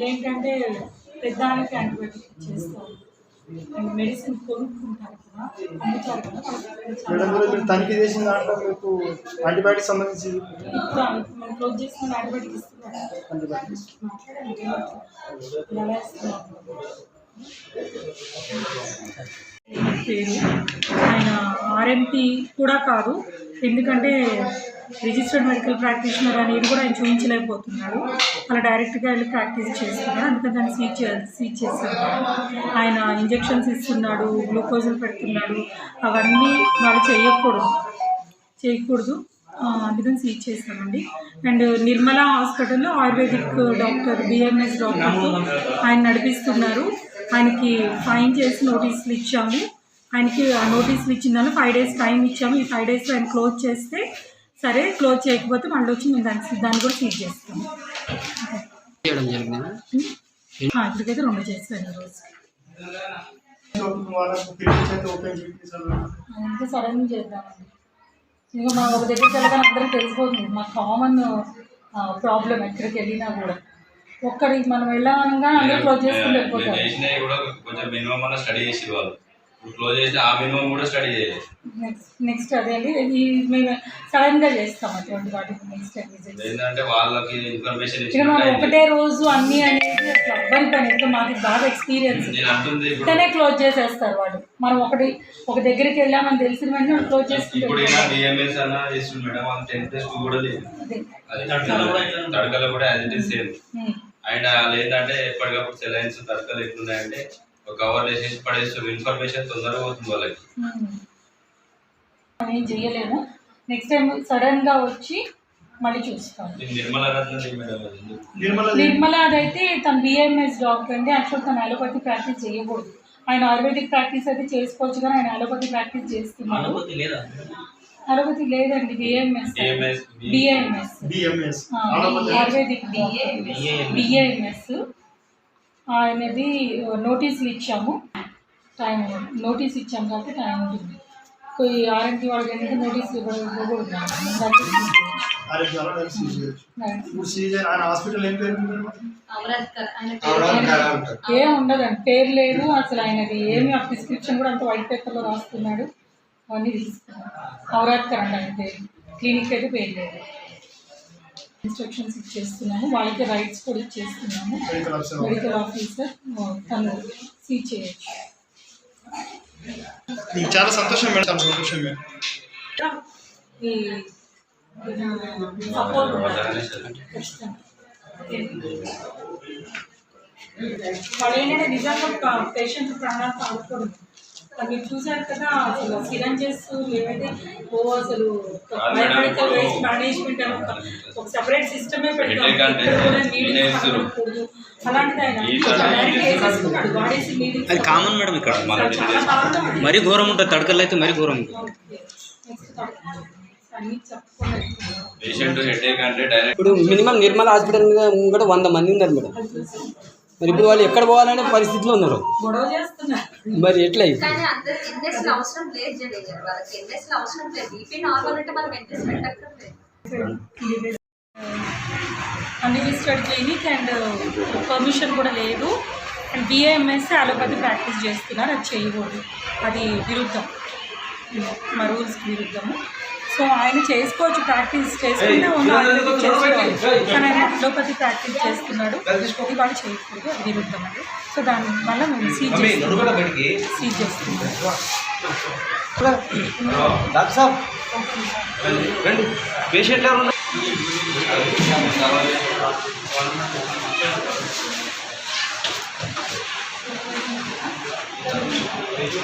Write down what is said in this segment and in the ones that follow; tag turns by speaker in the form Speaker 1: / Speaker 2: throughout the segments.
Speaker 1: వీళ్ళేంటంటే పెద్దానికి antibiotic and medicine కొనుక్కుంటారు కదా అమ్ముతారు
Speaker 2: తనిఖీ చేసిన దాంట్లో మీకు యాంటీబయాటిక్ సంబంధించి
Speaker 1: ఇప్పుడు మనం క్లోజ్ యాంటీబయాటిక్ ఇస్తున్నారు. పేరు? ఆయన ఆర్ఎంపీ కూడా కాదు. ఎందుకంటే రిజిస్టర్డ్ మెడికల్ ప్రాక్టీషనర్ అనేది కూడా ఆయన చూపించలేకపోతున్నాడు. అలా డైరెక్ట్గా వెళ్ళి ప్రాక్టీస్ చేస్తున్నాడు. అందుకని దాన్ని సీజ్ చే సీజ్ చేస్తున్నాడు. ఆయన ఇంజెక్షన్స్ ఇస్తున్నాడు గ్లూకోజులు పెడుతున్నాడు. అవన్నీ వాళ్ళు చేయకూడదు. చేయకూడదు. అందుకని సీజ్ చేశామండి అండ్ నిర్మలా హాస్పిటల్లో ఆయుర్వేదిక్ డాక్టర్ బిఎంఎస్ డాక్టర్ ఆయన నడిపిస్తున్నారు. ఆయనకి ఫైన్ చేసి నోటీసులు ఇచ్చాము. ఆయనకి ఆ నోటీసులు ఇచ్చిన ఫైవ్ డేస్ టైం ఇచ్చాము. ఈ ఫైవ్ డేస్లో ఆయన క్లోజ్ చేస్తే సరే క్లోజ్ చేయకపోతే మళ్ళీ వచ్చి మేము దాన్ని దాన్ని కూడా సీజ్ చేస్తాము.
Speaker 3: చేయడం జరిగింది?
Speaker 1: ఆ, ఇప్పటికైతే రెండు చేస్తాను రోజు. అంటే సడన్ చేద్దామండి. ఇంకా మా ఒక దగ్గరికి వెళ్ళగానే అందరికీ తెలిసిపోతుంది. మా కామన్ ప్రాబ్లం ఎక్కడికి వెళ్ళినా కూడా. ఒక్కడికి మనం వెళ్ళామనగా అందరూ క్లోజ్ చేసుకుని వెళ్ళిపోతారు.
Speaker 4: క్లోజ్ ఆ మినిమం కూడా స్టడీ చేయలేదు.
Speaker 1: నెక్స్ట్ నెక్స్ట్ అదే అండి. ఈ మేము సడన్గా చేస్తాం అటువంటి వాటికి నెక్స్ట్
Speaker 4: ఏంటంటే వాళ్ళకి ఇన్ఫర్మేషన్
Speaker 1: ఇక మనం ఒకటే రోజు అన్నీ అనేది అసలు అవ్వని పని. ఇంకా మాకు బాగా ఎక్స్పీరియన్స్
Speaker 4: నేను అంటుంది ఇప్పుడు.
Speaker 1: వెంటనే క్లోజ్ చేసేస్తారు వాళ్ళు. మనం ఒకటి ఒక దగ్గరికి వెళ్ళామని తెలిసిన వెంటనే క్లోజ్
Speaker 4: డిఎంఎస్ అన్న చేస్తుంది మేడం అంత టెన్ టెస్ట్ కూడా లేదు.
Speaker 1: అదే.
Speaker 4: అది తడకలో కూడా as it is same
Speaker 1: um.
Speaker 4: And వాళ్ళు ఏంటంటే ఎప్పటికప్పుడు సెలైన్స్ తడకలు ఎట్లున్నాయంటే కవర్ వేసేసి పడేస్తారు ఇన్ఫర్మేషన్ తొందరగా పోతుంది వాళ్ళకి.
Speaker 1: ఏం చేయలేము నెక్స్ట్ టైం సడన్గా వచ్చి మళ్ళీ చూస్తాం
Speaker 4: నిర్మల
Speaker 2: నిర్మల
Speaker 1: నిర్మల అదైతే తన బిఎంఎస్ డాక్టర్ అండి యాక్చువల్ తన అలోపతి ప్రాక్టీస్ చేయకూడదు. ఆయన ఆయుర్వేదిక్ ప్రాక్టీస్ అయితే చేసుకోవచ్చు కానీ ఆయన అలోపతి ప్రాక్టీస్ చేస్తున్నాడు. అలోపతి లేదండి BMS
Speaker 4: BMS
Speaker 1: BMS
Speaker 2: BMS
Speaker 1: ayurvedic BAMS ఆయనది నోటీసులు ఇచ్చాము. టైం నోటీస్ ఇచ్చాము కాబట్టి టైం ఉంటుంది. పోయి ఆర్ఎంపీ వాళ్ళకి ఏంటంటే
Speaker 2: ఆయన హాస్పిటల్ ఏం
Speaker 1: ఉండదండి పేరు లేదు. అసలు ఆయనది ఏమి ఆ ప్రిస్క్రిప్షన్ కూడా అంత వైట్ పేపర్లో రాస్తున్నాడు. అవన్నీ తీసుకున్నాడు అవరాత్కర్ అండి ఆయన పేరు. క్లినిక్ అయితే పేరు లేదు. ఇన్స్ట్రక్షన్స్ ఇచ్చేస్తున్నాము. వాళ్ళకి రైట్స్ కూడా ఇచ్చేస్తున్నాము.
Speaker 2: మెడికల్ ఆఫీసర్
Speaker 1: తను సీజ్ చేయొచ్చు.
Speaker 2: చాలా సంతోషం మేడం చాలా సంతోషం మేడం
Speaker 1: వాళ్ళు ఏంటంటే నిజంగా పేషెంట్ ప్రాణాలు కాకూడదు మీరు చూసారు కదా అసలు సిరంజెస్ ఏవైతే ఓ అసలు బయోమెడికల్ వేస్ట్ మేనేజ్మెంట్ అని ఒక- సెపరేట్ సిస్టమే పెడతాం. అలాంటిది ఆయన. వాడేసి
Speaker 3: అది కామన్ మేడం ఇక్కడ. మరీ ఘోరం ఉంటుంది. తడకల్లో అయితే మరీ ఘోరం ఉంటుంది. ఇప్పుడు మినిమం నిర్మల హాస్పిటల్ మీద కూడా వంద మంది ఉన్నారు మేడం. మరి ఇప్పుడు వాళ్ళు ఎక్కడ పోవాలనే పరిస్థితిలో ఉన్నారు. మరి ఎట్లా
Speaker 1: అన్రిజిస్టర్డ్ క్లినిక్ అండ్ పర్మిషన్ కూడా లేదు. అండ్ బిఏఎంఎస్ అలోపతి ప్రాక్టీస్ చేస్తున్నారు. అది చేయకూడదు. అది విరుద్ధం. మా రూల్స్కి విరుద్ధము. సో ఆయన చేసుకోవచ్చు ప్రాక్టీస్ చేసుకుంటే ఉన్న కానీ ఆయన అలోపతి ప్రాక్టీస్ చేస్తున్నాడు. ఇది వాళ్ళు చేయకూడదు అది విరుద్ధం అండి సో దాని వల్ల మేము సీజ్ సీజ్ చేస్తున్నాం
Speaker 5: Thank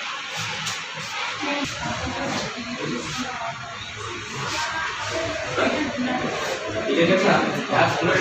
Speaker 5: you. 이제 됐다. 야, 불러